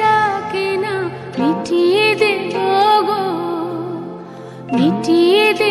বেচা কেনা মিটিয়ে দেব গো মিটিয়ে দেব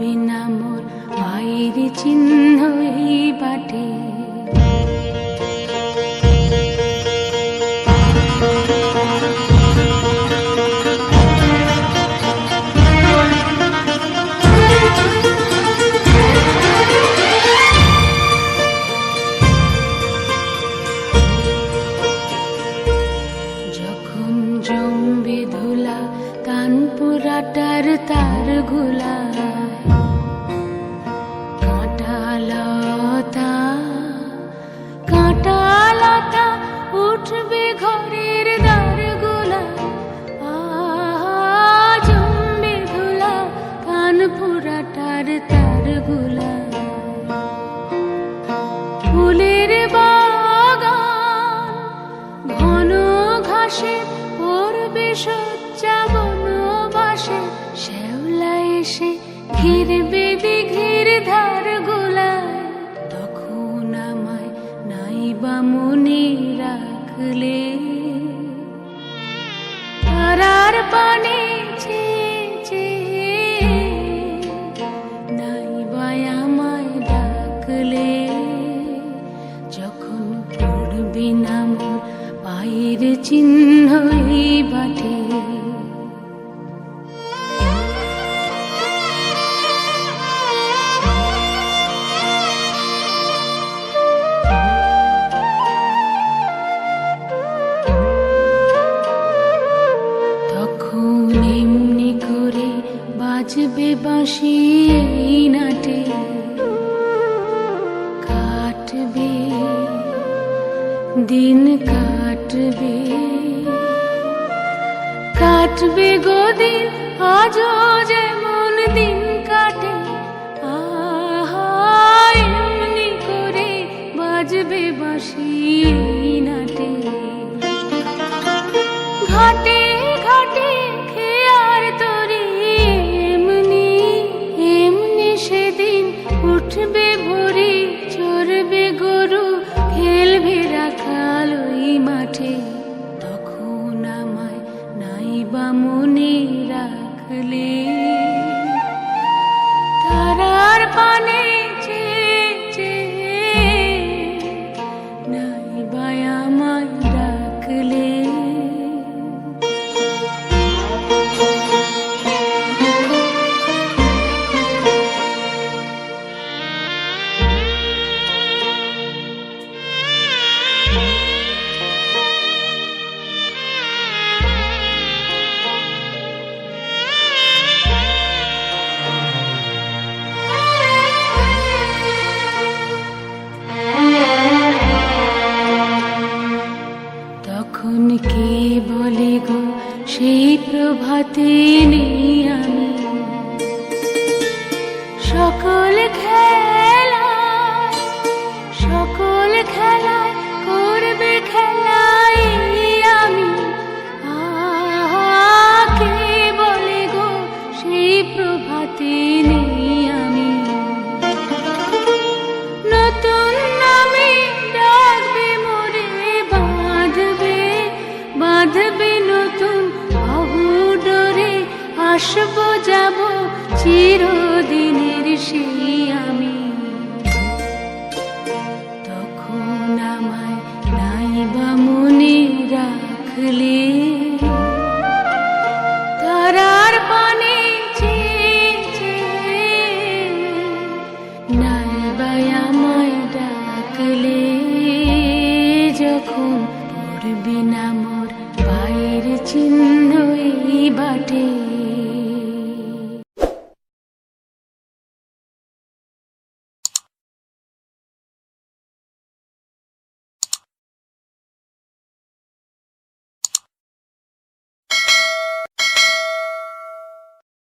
পড়বে না মোর পায়ের চিহ্ন এই বাটে। সজ্জা বনবাসে শ্যাওলা এসে ঘিরবে দিঘির ধার গোলায় তখন আমায় নাইবা মনে রাখলে। তারার পানে চেয়ে নাইবা আমায় ডাকলে। যখন পড়বে না পায়ের চিহ্ন এই বাটে। বাজবে বাঁশি নাটে। কাটবে দিন কাটবে। কাটবে গো দিন আজও যেমন দিন। রাখলে প্রভাতে আমি সকল খেলা সকল খেলা করবে খেলাই ভাসবো যাব চিরদিনের সেই আমি। তখন আমায় নাই বা মনে রাখলে, তারার পানে নাই বা আমায় ডাকলে, যখন পড়বি না মোর বাইরে চিহ্ন এই বাটে।